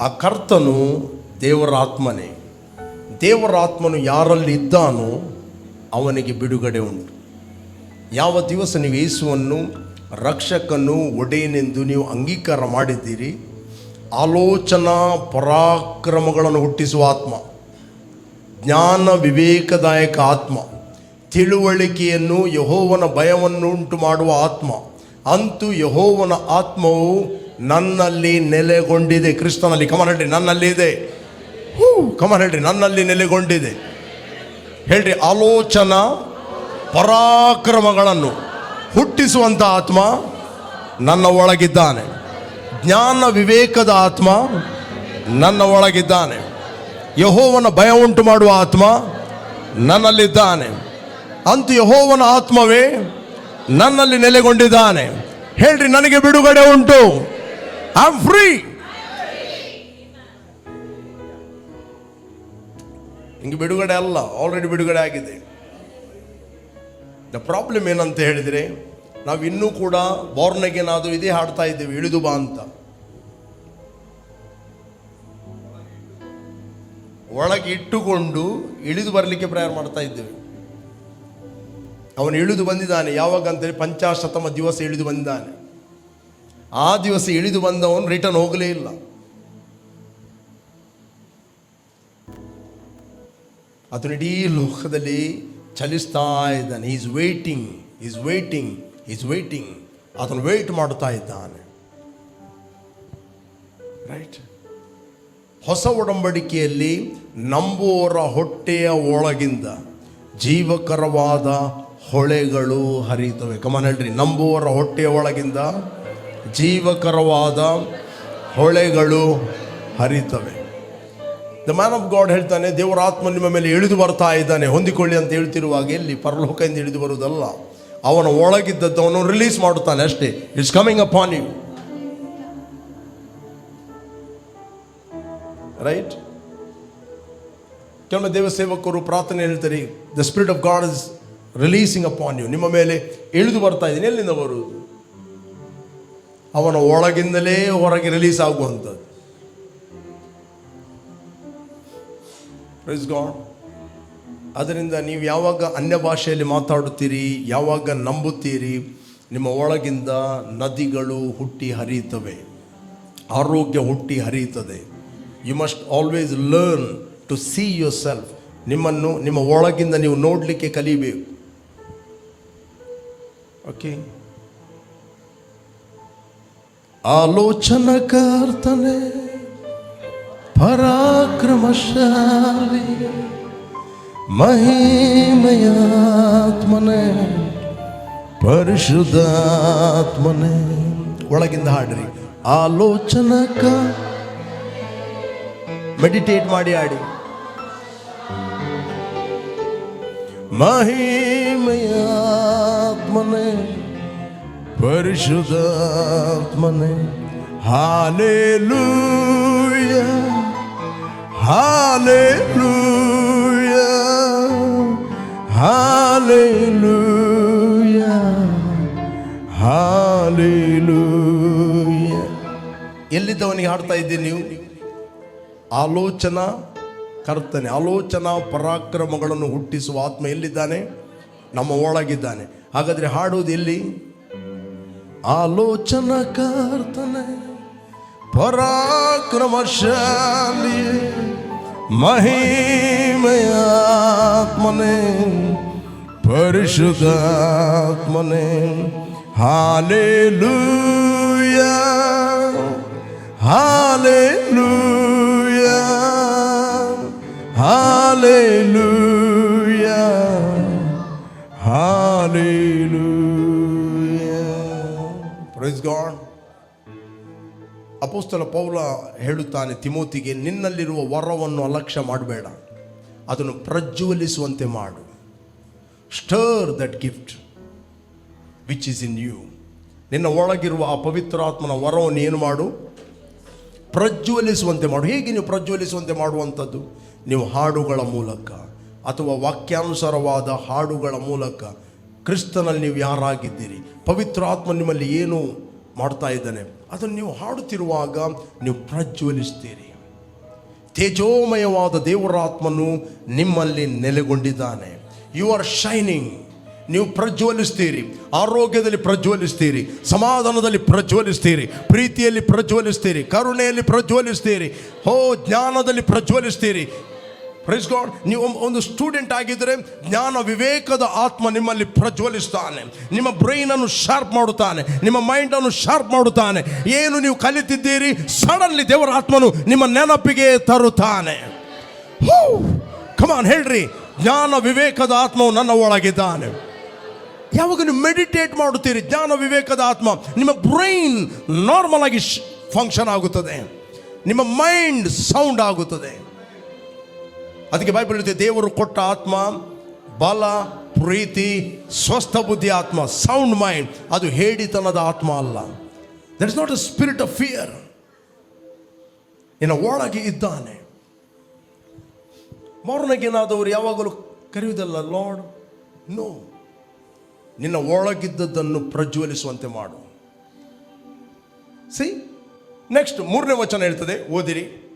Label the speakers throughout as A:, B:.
A: ಆ ಕರ್ತನು ದೇವರ ಆತ್ಮನೇ. ದೇವರ ಆತ್ಮನು ಯಾರಲ್ಲಿ ಇದ್ದಾನೋ ಅವನಿಗೆ ಬಿಡುಗಡೆ ಉಂಟು. ಯಾವ ದಿವಸ ನೀವು ಯೇಸುವನ್ನು ರಕ್ಷಕನು ಒಡೆಯನೆಂದು ನೀವು ಅಂಗೀಕಾರ ಮಾಡಿದ್ದೀರಿ, ಆಲೋಚನಾ ಪರಾಕ್ರಮಗಳನ್ನು ಹುಟ್ಟಿಸುವ ಆತ್ಮ, ಜ್ಞಾನ ವಿವೇಕದಾಯಕ ಆತ್ಮ, ತಿಳುವಳಿಕೆಯನ್ನು ಯಹೋವನ ಭಯವನ್ನು ಉಂಟು ಮಾಡುವ ಆತ್ಮ, ಅಂತೂ ಯಹೋವನ ಆತ್ಮವು ನನ್ನಲ್ಲಿ ನೆಲೆಗೊಂಡಿದೆ. ಕ್ರಿಸ್ತನಲ್ಲಿ ಕಮನ್ ಹೇಳ್ರಿ, ನನ್ನಲ್ಲಿ ಇದೆ. ಹೂ ಕಮನ್ ಹೇಳ್ರಿ, ನನ್ನಲ್ಲಿ ನೆಲೆಗೊಂಡಿದೆ. ಹೇಳ್ರಿ, ಆಲೋಚನಾ ಪರಾಕ್ರಮಗಳನ್ನು ಹುಟ್ಟಿಸುವಂಥ ಆತ್ಮ ನನ್ನ ಒಳಗಿದ್ದಾನೆ. ಜ್ಞಾನ ವಿವೇಕದ ಆತ್ಮ ನನ್ನ ಒಳಗಿದ್ದಾನೆ. ಯಹೋವನ ಭಯ ಉಂಟು ಮಾಡುವ ಆತ್ಮ ನನ್ನಲ್ಲಿದ್ದಾನೆ. ಅಂತ ಯಹೋವನ ಆತ್ಮವೇ ನನ್ನಲ್ಲಿ ನೆಲೆಗೊಂಡಿದ್ದಾನೆ. ಹೇಳ್ರಿ, ನನಗೆ ಬಿಡುಗಡೆ ಉಂಟು. I free. ಹಿಂಗೆ ಬಿಡುಗಡೆ ಅಲ್ಲ ಆಲ್ರೆಡಿ ಬಿಡುಗಡೆ ಆಗಿದೆ. ದ ಪ್ರಾಬ್ಲಮ್ ಏನಂತ ಹೇಳಿದರೆ, ನಾವು ಇನ್ನೂ ಕೂಡ ಬೋರ್ನಗೇನಾದರೂ ಇದೇ ಹಾಡ್ತಾ ಇದ್ದೇವೆ, ಇಳಿದು ಬಾ ಅಂತ. ಒಳಗೆ ಇಟ್ಟುಕೊಂಡು ಇಳಿದು ಬರಲಿಕ್ಕೆ ಪ್ರಯಾಣ ಮಾಡ್ತಾ ಇದ್ದೇವೆ. ಅವನು ಇಳಿದು ಬಂದಿದ್ದಾನೆ, ಯಾವಾಗ ಅಂತೇಳಿ ಪಂಚಾಶತಮ ದಿವಸ ಇಳಿದು ಬಂದಿದ್ದಾನೆ. ಆ ದಿವಸ ಇಳಿದು ಬಂದವನು ರಿಟರ್ನ್ ಹೋಗಲೇ ಇಲ್ಲ. ಅದನ್ನು ಇಡೀ ಲೋಕದಲ್ಲಿ ಚಲಿಸ್ತಾ ಇದ್ದಾನೆ. Is waiting is waiting is waiting ಆತನು ವೇಟ್ ಮಾಡುತ್ತಾ ಇದ್ದಾನೆ. ರೈಟ್ ಹೊಸ ಒಡಂಬಡಿಕೆಯಲ್ಲಿ ನಂಬುವರ ಹೊಟ್ಟೆಯ ಒಳಗಿಂದ ಜೀವಕರವಾದ ಹೊಳೆಗಳು ಹರಿಯುತ್ತವೆ. ಕಮನ್ ಹೇಳ್ರಿ ನಂಬುವರ ಹೊಟ್ಟೆಯ ಒಳಗಿಂದ ಜೀವಕರವಾದ ಹೊಳೆಗಳು ಹರಿತವೆ. ದ ಮ್ಯಾನ್ ಆಫ್ ಗಾಡ್ ಹೇಳ್ತಾನೆ, ದೇವರ ಆತ್ಮ ನಿಮ್ಮ ಮೇಲೆ ಇಳಿದು ಬರ್ತಾ ಇದ್ದಾನೆ. ಹೊಂದಿಕೊಳ್ಳಿ ಅಂತ ಹೇಳ್ತಿರುವಾಗ ಎಲ್ಲಿ ಪರಲೋಕದಿಂದ ಇಳಿದು ಬರುವುದಲ್ಲ. ಅವನ ಒಳಗಿದ್ದದ್ದು ಅವನು ರಿಲೀಸ್ ಮಾಡುತ್ತಾನೆ ಅಷ್ಟೇ. It's coming up on you right ಕೆಲವೊಮ್ಮೆ ದೇವ ಸೇವಕರು ಪ್ರಾರ್ಥನೆ ಹೇಳ್ತಾರೆ the spirit of God is releasing upon you ನಿಮ್ಮ ಮೇಲೆ ಇಳಿದು ಬರ್ತಾ ಇದ್ದೀನಿ. ಎಲ್ಲಿಂದ ಬರುವುದು? ಅವನ ಒಳಗಿಂದಲೇ ಹೊರಗೆ ರಿಲೀಸ್ ಆಗುವಂಥದ್ದು. ಪ್ರೈಸ್ ಗಾಡ್ ಅದರಿಂದ ನೀವು ಯಾವಾಗ ಅನ್ಯ ಭಾಷೆಯಲ್ಲಿ ಮಾತಾಡುತ್ತೀರಿ, ಯಾವಾಗ ನಂಬುತ್ತೀರಿ, ನಿಮ್ಮ ಒಳಗಿಂದ ನದಿಗಳು ಹುಟ್ಟಿ ಹರಿಯುತ್ತವೆ. ಆರೋಗ್ಯ ಹುಟ್ಟಿ ಹರಿಯುತ್ತದೆ. You must always learn to see yourself ನಿಮ್ಮನ್ನು, ನಿಮ್ಮ ಒಳಗಿಂದ ನೀವು ನೋಡಲಿಕ್ಕೆ ಕಲಿಬೇಕು. ಓಕೆ ಆಲೋಚನಕರ್ತನೆ ಪರಾಕ್ರಮಶಾಲಿ ಮಹಿಮಯಾತ್ಮನೆ ಪರಿಶುದ್ಧಾತ್ಮನೆ. ಒಳಗಿಂದ ಹಾಡ್ರಿ. ಆಲೋಚನಕ. ಮೆಡಿಟೇಟ್ ಮಾಡಿ ಆಡಿ ಮಹಿಮಯಾತ್ಮನೆ. ಪರಿಶುದ್ಧಾತ್ಮನೆ. ಹಾಲೇಲೂಯ. ಹಾಲೇಲೂಯ. ಹಾಲೇಲೂಯ. ಹಾಲೇಲೂಯ. ಎಲ್ಲಿದ್ದವನಿಗೆ ಹಾಡ್ತಾ ಇದ್ದೀನಿ ನೀವು? ಆಲೋಚನಾ ಕರ್ತನೆ, ಆಲೋಚನಾ ಪರಾಕ್ರಮಗಳನ್ನು ಹುಟ್ಟಿಸುವ ಆತ್ಮ ಎಲ್ಲಿದ್ದಾನೆ? ನಮ್ಮ ಒಳಗಿದ್ದಾನೆ. ಹಾಗಾದರೆ ಹಾಡುವುದು ಎಲ್ಲಿ? ಆಲೋಚನಾ ಕರ್ತನೆ ಪರಾಕ್ರಮಶಾಲಿ ಮಹಿಮಯಾತ್ಮನೆ ಪರಿಶುದ್ಧಾತ್ಮನೆ hallelujah hallelujah hallelujah hallelujah praise God ಅಪೋಸ್ತಲ ಪೌಲ ಹೇಳುತ್ತಾನೆ, ತಿಮೋತಿಗೆ, ನಿನ್ನಲ್ಲಿರುವ ವರವನ್ನು ಅಲಕ್ಷ್ಯ ಮಾಡಬೇಡ. ಅದನ್ನು ಪ್ರಜ್ವಲಿಸುವಂತೆ ಮಾಡು. Stir that gift which is in you ನಿನ್ನ ಒಳಗಿರುವ ಆ ಪವಿತ್ರಾತ್ಮನ ವರವನ್ನು ಏನು ಮಾಡು. ಪ್ರಜ್ವಲಿಸುವಂತೆ ಮಾಡು. ಹೇಗೆ ನೀವು ಪ್ರಜ್ವಲಿಸುವಂತೆ ಮಾಡುವಂಥದ್ದು? ನೀವು ಹಾಡುಗಳ ಮೂಲಕ ಅಥವಾ ವಾಕ್ಯಾನುಸಾರವಾದ ಹಾಡುಗಳ ಮೂಲಕ ಕ್ರಿಸ್ತನಲ್ಲಿ ನೀವು ಯಾರಾಗಿದ್ದೀರಿ? ಪವಿತ್ರ ಆತ್ಮ ನಿಮ್ಮಲ್ಲಿ ಏನು ಮಾಡ್ತಾ ಇದ್ದಾನೆ? ಅದನ್ನು ನೀವು ಹಾಡುತ್ತಿರುವಾಗ ನೀವು ಪ್ರಜ್ವಲಿಸ್ತೀರಿ. ತೇಜೋಮಯವಾದ ದೇವರಾತ್ಮನು ನಿಮ್ಮಲ್ಲಿ ನೆಲೆಗೊಂಡಿದ್ದಾನೆ. ಯು ಆರ್ ಶೈನಿಂಗ್ ನೀವು ಪ್ರಜ್ವಲಿಸ್ತೀರಿ. ಆರೋಗ್ಯದಲ್ಲಿ ಪ್ರಜ್ವಲಿಸ್ತೀರಿ. ಸಮಾಧಾನದಲ್ಲಿ ಪ್ರಜ್ವಲಿಸ್ತೀರಿ. ಪ್ರೀತಿಯಲ್ಲಿ ಪ್ರಜ್ವಲಿಸ್ತೀರಿ. ಕರುಣೆಯಲ್ಲಿ ಪ್ರಜ್ವಲಿಸ್ತೀರಿ. ಹೋ, ಜ್ಞಾನದಲ್ಲಿ ಪ್ರಜ್ವಲಿಸ್ತೀರಿ. ಪ್ರೈಸ್ ಗಾಡ್ ನೀವು ಒಂದು ಸ್ಟೂಡೆಂಟ್ ಆಗಿದ್ದರೆ ಜ್ಞಾನ ವಿವೇಕದ ಆತ್ಮ ನಿಮ್ಮಲ್ಲಿ ಪ್ರಜ್ವಲಿಸ್ತಾನೆ. ನಿಮ್ಮ ಬ್ರೈನನ್ನು ಶಾರ್ಪ್ ಮಾಡುತ್ತಾನೆ. ನಿಮ್ಮ ಮೈಂಡನ್ನು ಶಾರ್ಪ್ ಮಾಡುತ್ತಾನೆ. ಏನು ನೀವು ಕಲಿತಿದ್ದೀರಿ ಸಡನ್ಲಿ ದೇವರ ಆತ್ಮನು ನಿಮ್ಮ ನೆನಪಿಗೆ ತರುತ್ತಾನೆ. ಕಮಾನ್ ಹೇಳ್ರಿ. ಜ್ಞಾನ ವಿವೇಕದ ಆತ್ಮವು ನನ್ನ ಒಳಗಿದ್ದಾನೆ. ಯಾವಾಗ ನೀವು ಮೆಡಿಟೇಟ್ ಮಾಡುತ್ತೀರಿ, ಜ್ಞಾನ ವಿವೇಕದ ಆತ್ಮ, ನಿಮ್ಮ ಬ್ರೈನ್ ನಾರ್ಮಲ್ ಆಗಿ ಫಂಕ್ಷನ್ ಆಗುತ್ತದೆ. ನಿಮ್ಮ ಮೈಂಡ್ ಸೌಂಡ್ ಆಗುತ್ತದೆ. ಅದಕ್ಕೆ ಬೈಬಲ್ ಹೇಳುತ್ತೆ ದೇವರು ಕೊಟ್ಟ ಆತ್ಮ, ಬಲ, ಪ್ರೀತಿ, ಸ್ವಸ್ಥ ಬುದ್ಧಿ ಆತ್ಮ ಸೌಂಡ್ ಮೈಂಡ್ ಅದು ಹೇಳಿತನದ ಆತ್ಮ ಅಲ್ಲ. That is not a spirit of fear ನಿನ್ನ ಒಳಗೆ ಇದ್ದಾನೆ. ಮೌರ್ನಗೇನಾದವರು ಯಾವಾಗಲೂ ಕರೆಯುವುದಲ್ಲ ಲಾರ್ಡ್ ನೋ ನಿನ್ನ ಒಳಗಿದ್ದದ್ದನ್ನು ಪ್ರಜ್ವಲಿಸುವಂತೆ ಮಾಡು. ಸಿ ನೆಕ್ಸ್ಟ್ ಮೂರನೇ ವಚನ ಹೇಳ್ತದೆ, ಓದಿರಿ.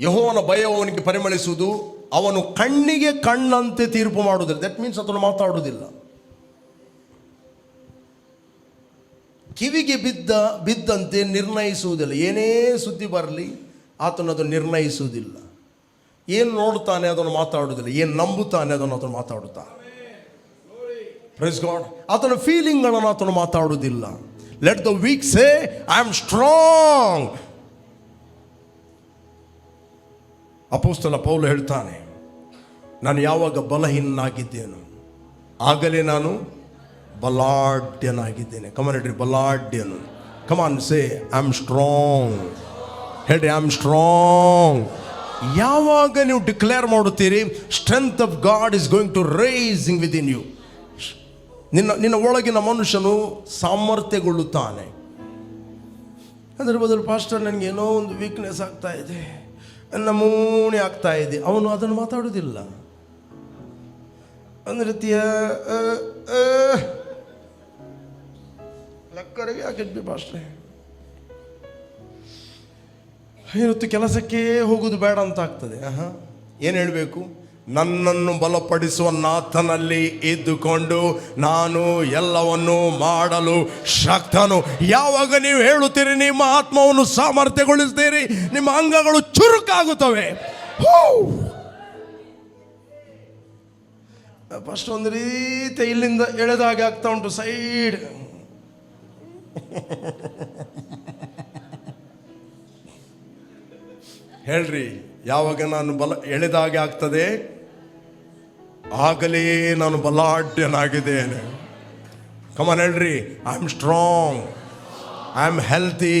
A: ಯಹೋವನ ಭಯವನಿಗೆ ಪರಿಮಳಿಸುವುದು, ಅವನು ಕಣ್ಣಿಗೆ ಕಣ್ಣಂತೆ ತೀರ್ಪು ಮಾಡುವುದಿಲ್ಲ. ದಟ್ ಮೀನ್ಸ್ ಅದನ್ನು ಮಾತಾಡುವುದಿಲ್ಲ. ಕಿವಿಗೆ ಬಿದ್ದ, ಬಿದ್ದಂತೆ ನಿರ್ಣಯಿಸುವುದಿಲ್ಲ. ಏನೇ ಸುದ್ದಿ ಬರಲಿ ಆತನದು ನಿರ್ಣಯಿಸುವುದಿಲ್ಲ. ಏನು ನೋಡುತ್ತಾನೆ ಅದನ್ನು ಮಾತಾಡುವುದಿಲ್ಲ. ಏನು ನಂಬುತ್ತಾನೆ ಅದನ್ನು ಅದನ್ನು ಮಾತಾಡುತ್ತಾನೆ ಪ್ರೈಸ್ ಗಾಡ್ ಆತನ ಫೀಲಿಂಗ್ಗಳನ್ನು ಆತನು ಮಾತಾಡುವುದಿಲ್ಲ. Let the weak say I am strong ಅಪೋಸ್ತಲ ಪೌಲ ಹೇಳ್ತಾನೆ, ನಾನು ಯಾವಾಗ ಬಲಹೀನಾಗಿದ್ದೇನು ಆಗಲೇ ನಾನು ಬಲಾಢ್ಯನಾಗಿದ್ದೇನೆ. ಕಮನ್ ಹೇಳ್ರಿ ಬಲಾಢ್ಯನು. Come on say I am strong ಹೇಳ್ರಿ ಐ ಆಮ್ ಸ್ಟ್ರಾಂಗ್ ಯಾವಾಗ ನೀವು ಡಿಕ್ಲೇರ್ ಮಾಡುತ್ತೀರಿ strength of God is going to rising within you ನಿನ್ನ ನಿನ್ನ ಒಳಗಿನ ಮನುಷ್ಯನು ಸಾಮರ್ಥ್ಯಗೊಳ್ಳುತ್ತಾನೆ. ಅದರ ಬದಲು ಪಾಸ್ಟರ್ ನನಗೆ ಏನೋ ಒಂದು ವೀಕ್ನೆಸ್ ಆಗ್ತಾ ಇದೆ. ನಮೂನೆ ಆಗ್ತಾ ಇದೆ. ಅವನು ಅದನ್ನು ಮಾತಾಡೋದಿಲ್ಲ ಒಂದು ರೀತಿಯ ಲಕ್ಕರಿಗೆ ಆಗಿದ್ವಿ ಭಾಷೆ ಇವತ್ತು ಕೆಲಸಕ್ಕೆ ಹೋಗೋದು ಬೇಡ ಅಂತ ಆಗ್ತದೆ. ಆಹಾ, ಏನು ಹೇಳಬೇಕು? ನನ್ನನ್ನು ಬಲಪಡಿಸುವ ನಾಥನಲ್ಲಿ ಇದ್ದುಕೊಂಡು ನಾನು ಎಲ್ಲವನ್ನು ಮಾಡಲು ಶಕ್ತನು. ಯಾವಾಗ ನೀವು ಹೇಳುತ್ತೀರಿ, ನಿಮ್ಮ ಆತ್ಮವನ್ನು ಸಾಮರ್ಥ್ಯಗೊಳಿಸ್ತೀರಿ, ನಿಮ್ಮ ಅಂಗಗಳು ಚುರುಕಾಗುತ್ತವೆ. ಫಸ್ಟ್ ಒಂದು ರೀತಿ ಇಲ್ಲಿಂದ ಎಳೆದಾಗೆ ಆಗ್ತಾ ಉಂಟು, ಸೈಡ್. ಹೇಳ್ರಿ, ಯಾವಾಗ ನಾನು ಬಲ ಎಳೆದಾಗೆ ಆಗ್ತದೆ? ಆಗಲೇ ನಾನು ಬಲಾಢ್ಯನಾಗಿದ್ದೇನೆ. ಕಮನ್ ಹೇಳ್ರಿ I am strong I am healthy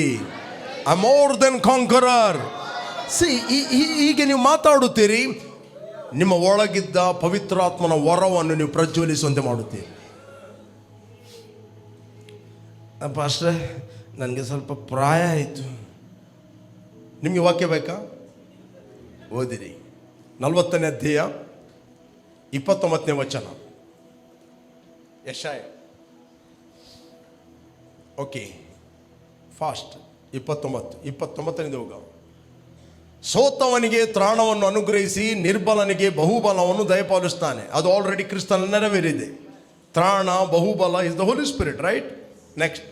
A: I more than conqueror see ಹೀಗೆ ನೀವು ಮಾತಾಡುತ್ತೀರಿ, ನಿಮ್ಮ ಒಳಗಿದ್ದ ಪವಿತ್ರಾತ್ಮನ ವರವನ್ನು ನೀವು ಪ್ರಜ್ವಲಿಸುವಂತೆ ಮಾಡುತ್ತೀರಿ. ಅಪ್ಪ ಅಷ್ಟೇ ನನಗೆ ಸ್ವಲ್ಪ ಪ್ರಾಯ ಆಯಿತು. ನಿಮಗೆ ವಾಕ್ಯ ಬೇಕಾ? ಓದಿರಿ. ನಲವತ್ತನೇ ಅಧ್ಯಾಯ. ಇಪ್ಪತ್ತೊಂಬತ್ತನೇ ವಚನ. ಯಶಾಯ. ಓಕೆ ಫಾಸ್ಟ್ ಇಪ್ಪತ್ತೊಂಬತ್ತು ಇಪ್ಪತ್ತೊಂಬತ್ತನೇ ಹೋಗ. ಸೋತವನಿಗೆ ತ್ರಾಣವನ್ನು ಅನುಗ್ರಹಿಸಿ ನಿರ್ಬಲನಿಗೆ ಬಹುಬಲವನ್ನು ದಯಪಾಲಿಸ್ತಾನೆ ಅದು ಆಲ್ರೆಡಿ ಕ್ರಿಸ್ತನ ನೆರವೇರಿದೆ. ತ್ರಾಣ, ಬಹುಬಲ is the holy spirit right next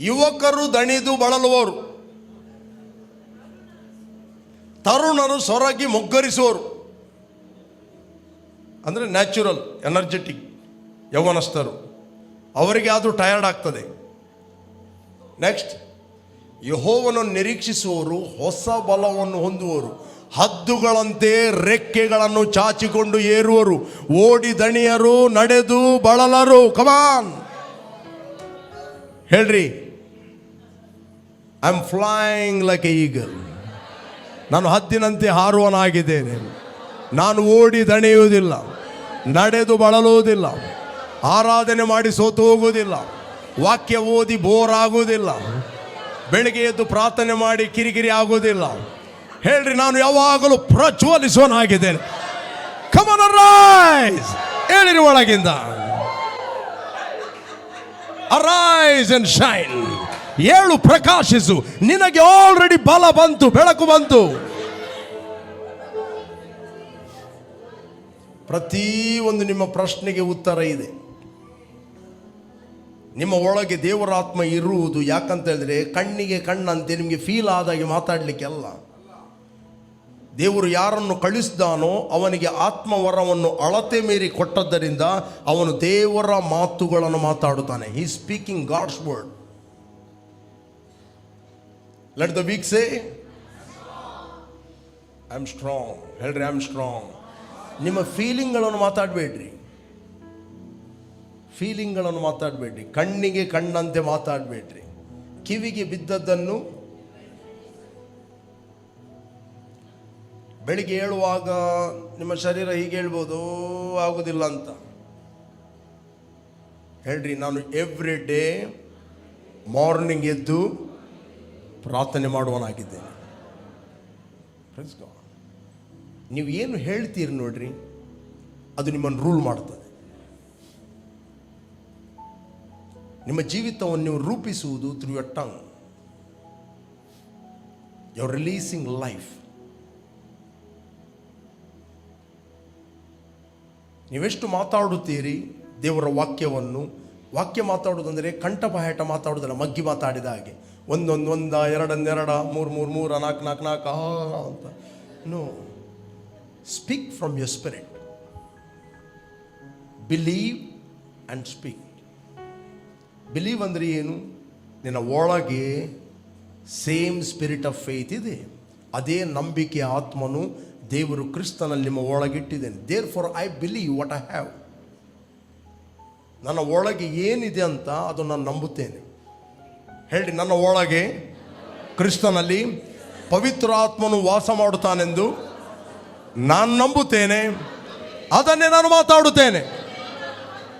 A: ಯುವಕರು ದಣಿದು ಬಳಲುವರು. ತರುಣರು ಸೊರಗಿ ಮೊಗ್ಗರಿಸುವರು. ಅಂದರೆ ನ್ಯಾಚುರಲ್ ಎನರ್ಜೆಟಿಕ್ ಯೌವನಸ್ಥರು. ಅವರಿಗೆ ಅದು ಟಯರ್ಡ್ ಆಗ್ತದೆ. ನೆಕ್ಸ್ಟ್ ಯಹೋವನ್ನು ನಿರೀಕ್ಷಿಸುವವರು, ಹೊಸ ಬಲವನ್ನು ಹೊಂದುವರು. ಹದ್ದುಗಳಂತೆ ರೆಕ್ಕೆಗಳನ್ನು ಚಾಚಿಕೊಂಡು ಏರುವರು. ಓಡಿ ದಣಿಯರು, ನಡೆದು ಬಳಲರು. ಕಮಾನ್ ಹೇಳ್ರಿ. I am flying like a eagle ನಾನು ಹದ್ದಿನಂತೆ ಹಾರುವನಾಗಿದ್ದೇನೆ. ನಾನು ಓಡಿ ದಣಿಯುವುದಿಲ್ಲ, ನಡೆದು ಬಳಲುವುದಿಲ್ಲ, ಆರಾಧನೆ ಮಾಡಿ ಸೋತು ಹೋಗುವುದಿಲ್ಲ, ವಾಕ್ಯ ಓದಿ ಬೋರ್ ಆಗುವುದಿಲ್ಲ, ಬೆಳಿಗ್ಗೆ ಎದ್ದು ಪ್ರಾರ್ಥನೆ ಮಾಡಿ ಕಿರಿಕಿರಿ ಆಗುವುದಿಲ್ಲ. ಹೇಳ್ರಿ, ನಾನು ಯಾವಾಗಲೂ ಪ್ರಜ್ವಲಿಸುವನಾಗಿದ್ದೇನೆ. ಕಮನ ರೈಸ್ ಹೇಳಿರಿ ಒಳಗಿಂದ. ಅರೈಸ್ ಅಂಡ್ ಶೈನ್ ಏಳು ಪ್ರಕಾಶಿಸು. ನಿನಗೆ ಆಲ್ರೆಡಿ ಬಲ ಬಂತು, ಬೆಳಕು ಬಂತು. ಪ್ರತಿ ಒಂದು ನಿಮ್ಮ ಪ್ರಶ್ನೆಗೆ ಉತ್ತರ ಇದೆ. ನಿಮ್ಮ ಒಳಗೆ ದೇವರಾತ್ಮ ಇರುವುದು ಯಾಕಂತ ಹೇಳಿದ್ರೆ ಕಣ್ಣಿಗೆ ಕಣ್ಣಂತೆ ನಿಮಗೆ ಫೀಲ್ ಆದಾಗೆ ಮಾತಾಡಲಿಕ್ಕೆಲ್ಲ ದೇವರು ಯಾರನ್ನು ಕಳಿಸಿದಾನೋ ಅವನಿಗೆ ಆತ್ಮವರವನ್ನು ಅಳತೆ ಮೀರಿ ಕೊಟ್ಟದ್ದರಿಂದ ಅವನು ದೇವರ ಮಾತುಗಳನ್ನು ಮಾತಾಡುತ್ತಾನೆ. He speaking God's word let the weak say I am strong ಹೇಳ್ರಿ ಐ ಆಮ್ ಸ್ಟ್ರಾಂಗ್ ನಿಮ್ಮ ಫೀಲಿಂಗ್ಗಳನ್ನು ಮಾತಾಡಬೇಡ್ರಿ. ಫೀಲಿಂಗ್ಗಳನ್ನು ಮಾತಾಡಬೇಡ್ರಿ. ಕಣ್ಣಿಗೆ ಕಣ್ಣಂತೆ ಮಾತಾಡಬೇಡ್ರಿ. ಕಿವಿಗೆ ಬಿದ್ದದ್ದನ್ನು ಬೆಳಿಗ್ಗೆ ಹೇಳುವಾಗ ನಿಮ್ಮ ಶರೀರ ಹೀಗೆ ಹೇಳ್ಬೋದು ಆಗೋದಿಲ್ಲ ಅಂತ. ಹೇಳ್ರಿ, ನಾನು ಎವ್ರಿ ಡೇ ಮಾರ್ನಿಂಗ್ ಎದ್ದು ಪ್ರಾರ್ಥನೆ ಮಾಡುವನಾಗಿದ್ದೇನೆ. ಫ್ರೆಂಡ್ಸ್. ನೀವು ಏನು ಹೇಳ್ತೀರಿ ನೋಡ್ರಿ, ಅದು ನಿಮ್ಮನ್ನು ರೂಲ್ ಮಾಡ್ತದೆ ನಿಮ್ಮ ಜೀವಿತವನ್ನು ನೀವು ರೂಪಿಸುವುದು through your tongue you releasing life ನೀವೆಷ್ಟು ಮಾತಾಡುತ್ತೀರಿ ದೇವರ ವಾಕ್ಯವನ್ನು? ವಾಕ್ಯ ಮಾತಾಡುವುದಂದರೆ ಕಂಠಪಾಯಟ ಮಾತಾಡುವುದಲ್ಲ, ಮಗ್ಗಿ ಮಾತಾಡಿದ ಹಾಗೆ. ಒಂದೊಂದು ಒಂದ ಎರಡನ್ನೆರಡ ಮೂರು ಮೂರು, ಮೂರ ನಾಲ್ಕು ನಾಲ್ಕು ನಾಲ್ಕು ಅಂತ. No speak from your spirit believe and speak believe ಅಂದರೆ ಏನು? ನಿನ್ನ ಒಳಗೆ ಸೇಮ್ ಸ್ಪಿರಿಟ್ ಆಫ್ ಫೇತ್ ಇದೆ. ಅದೇ ನಂಬಿಕೆ ಆತ್ಮನು ದೇವರು ಕ್ರಿಸ್ತನಲ್ಲಿ ನಿಮ್ಮ ಒಳಗಿಟ್ಟಿದ್ದೇನೆ. Therefore I believe what I have ನನ್ನ ಒಳಗೆ ಏನಿದೆ ಅಂತ ಅದು ನಾನು ನಂಬುತ್ತೇನೆ. ಹೇಳಿ ನನ್ನ ಒಳಗೆ ಕ್ರಿಸ್ತನಲ್ಲಿ ಪವಿತ್ರ ಆತ್ಮನು ವಾಸ ಮಾಡುತ್ತಾನೆಂದು. ನಾನು ನಂಬುತ್ತೇನೆ ಅದನ್ನೇ ನಾನು ಮಾತಾಡುತ್ತೇನೆ.